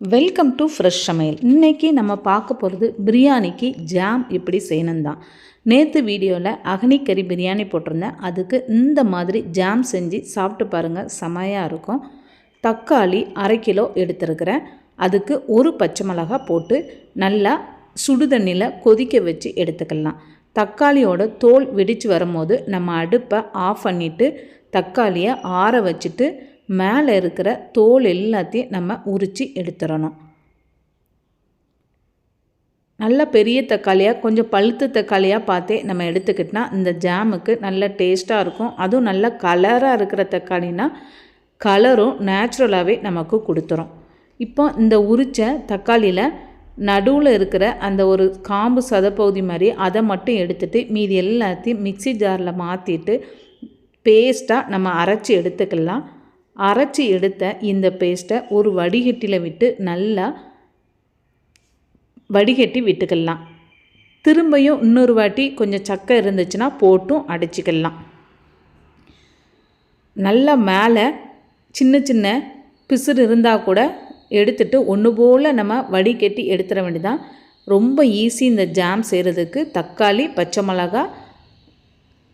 Welcome to fresh சமையல் இன்றைக்கி நம்ம பார்க்க போகிறது பிரியாணிக்கு ஜாம் இப்படி செய்யணும் தான் நேற்று வீடியோவில் அகனிக்கறி பிரியாணி போட்டிருந்தேன். அதுக்கு இந்த மாதிரி ஜாம் செஞ்சு சாப்பிட்டு பாருங்கள் செமையாக இருக்கும். தக்காளி அரை கிலோ எடுத்துருக்கிறேன். அதுக்கு ஒரு பச்சை மிளகா போட்டு நல்லா சுடுதண்ணியில் கொதிக்க வச்சு எடுத்துக்கலாம். தக்காளியோட தோல் வெடித்து வரும்போது நம்ம அடுப்பை ஆஃப் பண்ணிவிட்டு தக்காளியை ஆற வச்சுட்டு மேலே இருக்கிற தோல் எல்லாத்தையும் நம்ம உரித்து எடுத்துடணும். நல்ல பெரிய தக்காளியாக கொஞ்சம் பழுத்த தக்காளியாக பார்த்தே நம்ம எடுத்துக்கிட்டோன்னா இந்த ஜாமுக்கு நல்ல டேஸ்ட்டாக இருக்கும். அதுவும் நல்ல கலராக இருக்கிற தக்காளினா கலரும் நேச்சுரலாகவே நமக்கு கொடுத்துரும். இப்போ இந்த உரித்த தக்காளியில் நடுவில் இருக்கிற அந்த ஒரு காம்பு சதப்பகுதி மாதிரி அதை மட்டும் எடுத்துகிட்டு மீதி எல்லாத்தையும் மிக்சி ஜாரில் மாற்றிட்டு பேஸ்ட்டாக நம்ம அரைச்சி எடுத்துக்கலாம். அரைச்சி எடுத்த இந்த பேஸ்ட்டை ஒரு வடிகட்டியில் விட்டு நல்லா வடிகட்டி விட்டுக்கலாம். திரும்பியும் இன்னொரு வாட்டி கொஞ்சம் சக்கை இருந்துச்சுன்னா போட்டும் அடைச்சிக்கலாம். நல்லா மேலே சின்ன சின்ன பிசுறு இருந்தால் கூட எடுத்துட்டு ஒன்று போல் நம்ம வடிகட்டி எடுத்துட வேண்டியதான் ரொம்ப ஈஸி இந்த ஜாம் செய்கிறதுக்கு தக்காளி பச்சை மிளகா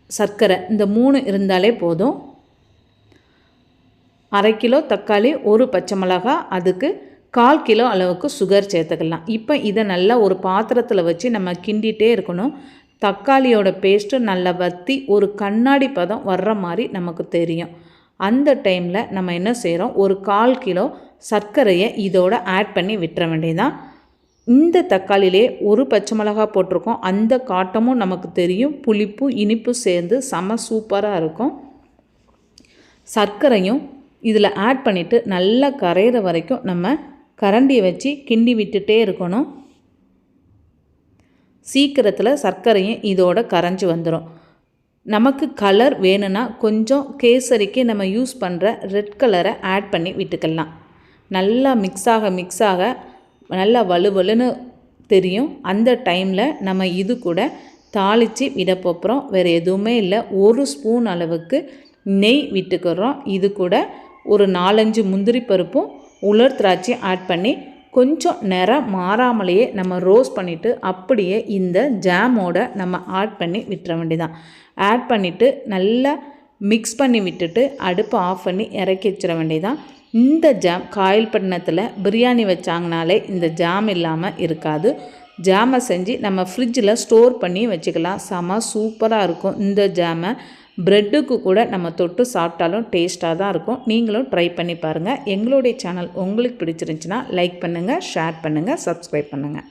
சர்க்கரை இந்த மூணு இருந்தாலே போதும். அரை கிலோ தக்காளி ஒரு பச்சை மிளகா அதுக்கு கால் கிலோ அளவுக்கு சுகர் சேர்த்துக்கலாம். இப்போ இதை நல்லா ஒரு பாத்திரத்தில் வச்சு நம்ம கிண்டிகிட்டே இருக்கணும். தக்காளியோட பேஸ்ட்டு நல்லா வற்றி ஒரு கண்ணாடி பதம் வர்ற மாதிரி நமக்கு தெரியும். அந்த டைமில் நம்ம என்ன செய்கிறோம் ஒரு கால் கிலோ சர்க்கரையை இதோட ஆட் பண்ணி விட்டுற வேண்டியதான் இந்த தக்காளியிலே ஒரு பச்சை மிளகா போட்டிருக்கோம். அந்த காட்டமும் நமக்கு தெரியும். புளிப்பும் இனிப்பும் சேர்ந்து செம சூப்பராக இருக்கும். சர்க்கரையும் இதில் ஆட் பண்ணிவிட்டு நல்லா கரையிற வரைக்கும் நம்ம கரண்டியை வச்சு கிண்டி விட்டுட்டே இருக்கணும். சீக்கிரத்தில் சர்க்கரையும் இதோட கரைஞ்சி வந்துடும் நமக்கு கலர் வேணும்னா கொஞ்சம் கேசரிக்கு நம்ம யூஸ் பண்ணுற ரெட் கலரை ஆட் பண்ணி விட்டுக்கலாம். நல்லா மிக்ஸ் ஆக மிக்ஸ் ஆக நல்லா வலுவலுன்னு தெரியும். அந்த டைமில் நம்ம இது கூட தாளித்து விட போகிறோம் வேறு எதுவுமே இல்லை. ஒரு ஸ்பூன் அளவுக்கு நெய் விட்டுக்கிறோம். இது கூட ஒரு நாலஞ்சு முந்திரி பருப்பும் உலர் திராட்சையும் ஆட் பண்ணி கொஞ்சம் நிறம் மாறாமலேயே நம்ம ரோஸ் பண்ணிவிட்டு அப்படியே இந்த ஜாமோட நம்ம ஆட் பண்ணி விட்டுற வேண்டியதான் ஆட் பண்ணிவிட்டு நல்லா மிக்ஸ் பண்ணி விட்டுட்டு அடுப்பை ஆஃப் பண்ணி இறக்கி வச்சிட வேண்டியதான் இந்த ஜாம் காயில் பட்டினத்தில் பிரியாணி வச்சாங்கனாலே இந்த ஜாம் இல்லாமல் இருக்காது. ஜாமை செஞ்சு நம்ம ஃப்ரிட்ஜில் ஸ்டோர் பண்ணி வச்சுக்கலாம். செம சூப்பராக இருக்கும் இந்த ஜாமை ப்ரெட்டுக்கு கூட நம்ம தொட்டு சாப்பிட்டாலும் டேஸ்ட்டாக தான் இருக்கும். நீங்களும் ட்ரை பண்ணி பாருங்கள் எங்களுடைய சேனல் உங்களுக்கு பிடிச்சிருந்துச்சின்னா லைக் பண்ணுங்கள் ஷேர் பண்ணுங்கள் சப்ஸ்கிரைப் பண்ணுங்கள்